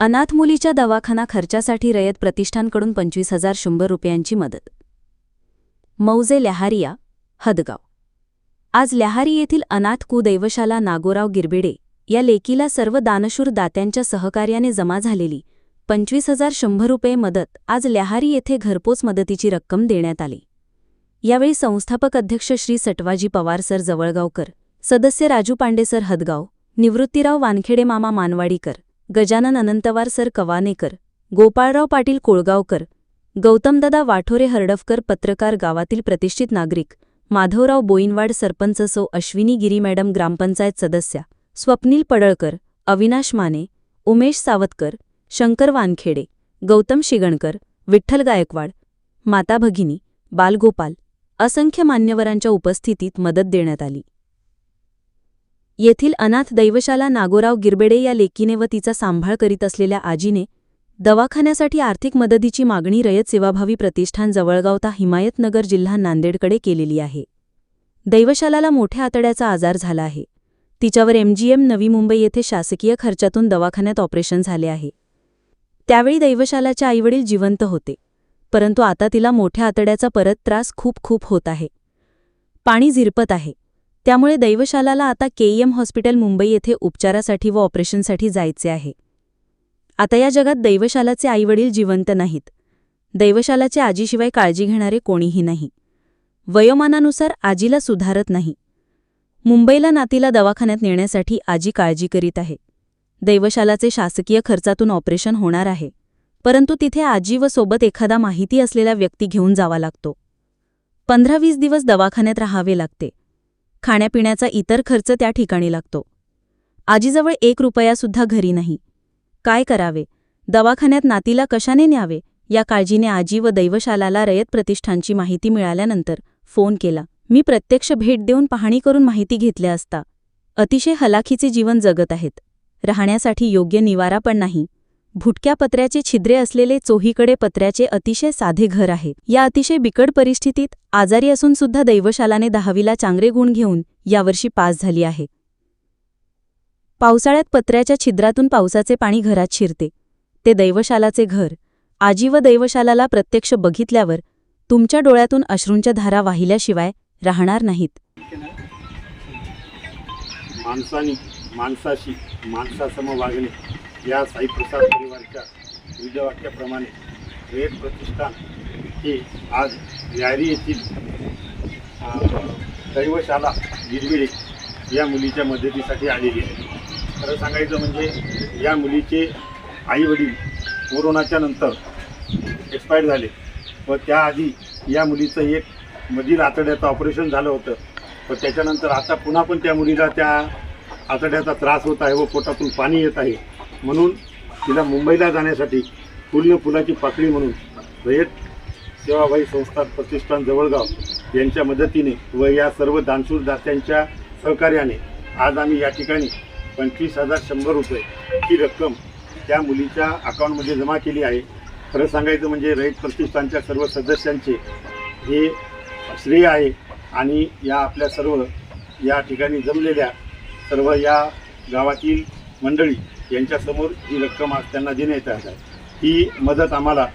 अनाथ मुलीच्या दवाखाना खर्चासाठी रयत प्रतिष्ठानकडून पंचवीस हजार शंभर रुपयांची मदत. मौजे लहारिया हदगाव. आज लहारी येथील अनाथ कुदैवशाला नागोराव गिरबिडे या लेकीला सर्व दानशूर दात्यांच्या सहकार्याने जमा झालेली पंचवीस हजार शंभर रुपये मदत आज लहारी येथे घरपोच मदतीची रक्कम देण्यात आली. यावेळी संस्थापक अध्यक्ष श्री सटवाजी पवार सर जवळगावकर सदस्य राजू पांडे सर हदगाव निवृत्तीराव वानखेडे मामा मानवाडीकर गजानन अनंतवार सर कवानेकर गोपाळराव पाटील कोळगावकर गौतमदादा वाठोरे हरडफकर पत्रकार गावातील प्रतिष्ठित नागरिक माधवराव बोईनवाड सरपंच सौ अश्विनी गिरी मॅडम ग्रामपंचायत सदस्या स्वप्नील पडळकर अविनाश माने उमेश सावतकर शंकर वानखेडे गौतम शिगणकर विठ्ठल गायकवाड माता भगिनी बालगोपाल असंख्य मान्यवरांच्या उपस्थितीत मदत देण्यात आली. येथील अनाथ दैवशाला नागोराव गिरबेडे या लेकीने व तिचा सांभाळ करीत असलेल्या आजीने दवाखान्यासाठी आर्थिक मदतीची मागणी रयत सेवाभावी प्रतिष्ठान जवळगावता हिमायतनगर जिल्हा नांदेडकडे केलेली आहे. दैवशालाला मोठ्या आतड्याचा आजार झाला आहे. तिच्यावर एमजीएम नवी मुंबई येथे शासकीय खर्चातून दवाखान्यात ऑपरेशन झाले आहे. त्यावेळी दैवशालाचे आईवडील जिवंत होते. परंतु आता तिला मोठ्या आतड्याचा परत त्रास खूप खूप होत आहे. पाणी झिरपत आहे. त्यामुळे दैवशालाला आता केईएम हॉस्पिटल मुंबई येथे उपचारासाठी व ऑपरेशनसाठी जायचे आहे. आता या जगात दैवशालाचे आईवडील जिवंत नाहीत. दैवशालाचे आजीशिवाय काळजी घेणारे कोणीही नाही. वयोमानानुसार आजीला सुधारत नाही. मुंबईला नातीला दवाखान्यात नेण्यासाठी आजी काळजी करीत आहे. दैवशालाचे शासकीय खर्चातून ऑपरेशन होणार आहे. परंतु तिथे आजी व सोबत एखादा माहिती असलेला व्यक्ती घेऊन जावा लागतो. पंधरा वीस दिवस दवाखान्यात राहावे लागते. खाण्यापिण्याचा इतर खर्च त्या ठिकाणी लागतो. आजीजवळ एक रुपयासुद्धा घरी नाही. काय करावे? दवाखान्यात नातीला कशाने न्यावे? या काळजीने आजी व दैवशालाला रयत प्रतिष्ठानची माहिती मिळाल्यानंतर फोन केला. मी प्रत्यक्ष भेट देऊन पाहणी करून माहिती घेतल्या असता. अतिशय हलाखीचे जीवन जगत आहेत. राहण्यासाठी योग्य निवारा पण नाही. भुटक्या पत्र्याचे छिद्रे असलेले चोहीकडे पत्र्याचे अतिशय साधे घर आहे. या अतिशय बिकट परिस्थितीत आजारी असून सुद्धा दैवशालाने दहावीला चांगले गुण घेऊन यावर्षी पास झाली आहे. पावसाळ्यात पत्र्याच्या छिद्रातून पावसाचे पाणी घरात शिरते. ते दैवशालाचे घर. आजी व दैवशालाला प्रत्यक्ष बघितल्यावर तुमच्या डोळ्यातून अश्रूंच्या धारा वाहिल्याशिवाय राहणार नाहीत. माणसानी माणसाशी माणसासम वागणे या साईप्रसाद परिवारच्या विजयवाक्याप्रमाणे वेद प्रतिष्ठान हे आज यारी येथील दैवशाला गिरविडे या मुलीच्या मदतीसाठी आलेली आहे. खरं सांगायचं म्हणजे या मुलीचे आईवडील कोरोनाच्या नंतर एक्सपायर झाले व त्याआधी या मुलीचं एक मधील आतड्याचं ऑपरेशन झालं होतं. व त्याच्यानंतर आता पुन्हा पण त्या मुलीला त्या आतड्याचा त्रास होत आहे व पोटातून पाणी येत आहे. म्हणून तिला मुंबईला जाण्यासाठी पूर्ण फुलाची पाकळी म्हणून रयत सेवाभाई संस्था प्रतिष्ठान जवळगाव यांच्या मदतीने व या सर्व दानशूर दात्यांच्या सहकार्याने आज आम्ही या ठिकाणी पंचवीस हजार शंभर रुपये ही रक्कम त्या मुलीच्या अकाउंटमध्ये जमा केली आहे. खरं सांगायचं म्हणजे रयत प्रतिष्ठानच्या सर्व सदस्यांचे हे श्रेय आहे आणि या आपल्या सर्व या ठिकाणी जमलेल्या सर्व या गावातील मंडळी यांच्यासमोर ही रक्कम आज त्यांना देण्यात येत आहे ही मदत आम्हाला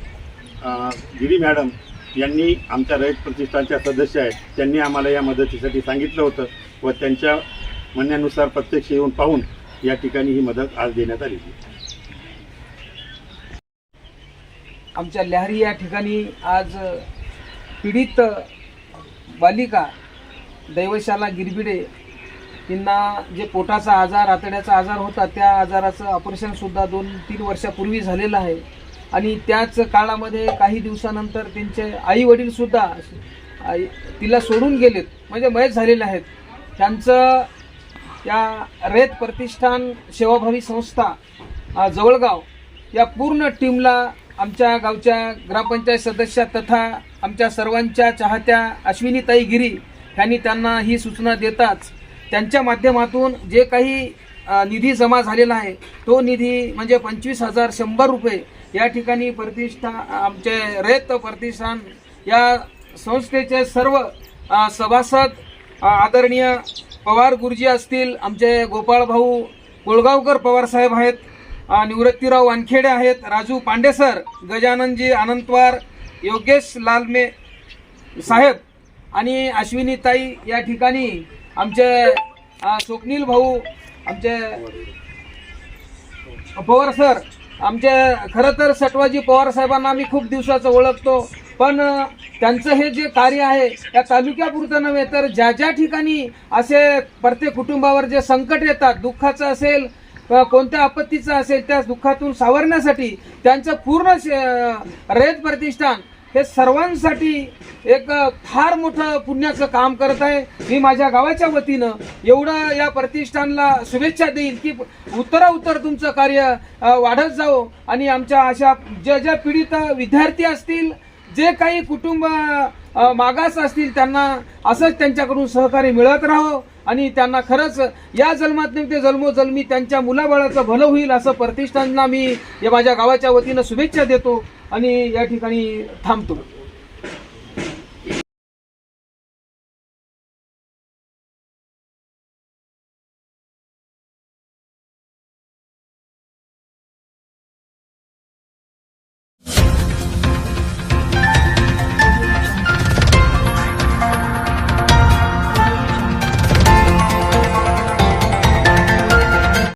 गिरी मॅडम. यांनी आमच्या रयत प्रतिष्ठानच्या सदस्य आहेत त्यांनी आम्हाला या मदतीसाठी सांगितलं होतं व त्यांच्या म्हणण्यानुसार प्रत्यक्ष येऊन पाहून या ठिकाणी ही मदत आज देण्यात आली आमच्या लहरी या ठिकाणी आज पीडित बालिका दैवशाला गिरबिडे यांना जे पोटाचा आजार आतड्याचा आजार होता त्या आजाराचं ऑपरेशनसुद्धा दोन तीन वर्षापूर्वी झालेलं आहे. आणि त्याच काळामध्ये काही दिवसानंतर त्यांचे आई वडीलसुद्धा तिला सोडून गेलेत. म्हणजे मयत झालेले आहेत. त्यांचं या रेत प्रतिष्ठान सेवाभावी संस्था जवळगाव या पूर्ण टीमला आमच्या गावच्या ग्रामपंचायत सदस्य तथा आमच्या सर्वांच्या चाहत्या अश्विनीताई गिरी यांनी त्यांना ही सूचना देताच त्यांच्या माध्यमातून जे काही निधी जमा झालेला आहे तो निधी म्हणजे पंचवीस हजार शंभर रुपये या ठिकाणी प्रतिष्ठा आमचे रयत प्रतिष्ठान या संस्थेचे सर्व सभासद आदरणीय पवार गुरुजी असतील आमचे गोपाळ भाऊ कोळगावकर पवार साहेब आहेत निवृत्तीराव वानखेडे आहेत राजू पांडेसर गजाननजी अनंतवार योगेश लालमे साहेब आणि अश्विनीताई या ठिकाणी आमचे स्वप्नील भाऊ आमचे पवार सर आमचे खरं तर सटवाजी पवार साहेबांना आम्ही खूप दिवसाचं ओळखतो. पण त्यांचं हे जे कार्य आहे या तालुक्यापुरतं नव्हे तर ज्या ज्या ठिकाणी असे प्रत्येक कुटुंबावर जे संकट येतात दुःखाचं असेल कोणत्या आपत्तीचं असेल त्या दुःखातून सावरण्यासाठी त्यांचं पूर्ण रेत प्रतिष्ठान हे सर्वांसाठी एक फार मोठं पुण्याचं काम करत आहे. मी माझ्या गावाच्या वतीनं एवढं या प्रतिष्ठानला शुभेच्छा देईल की उत्तराउत्तर तुमचं कार्य वाढत जावं. आणि आमच्या अशा ज्या ज्या पीडित विद्यार्थी असतील जे काही कुटुंब मागास असतील त्यांना असंच त्यांच्याकडून सहकार्य मिळत राहावं आणि त्यांना खरंच या जन्मात ते जन्मोजन्मी त्यांच्या मुलाबाळाचं भलं होईल असं प्रतिष्ठानला मी या माझ्या गावाच्या वतीनं शुभेच्छा देतो. आणि या ठिकाणी थांबतो.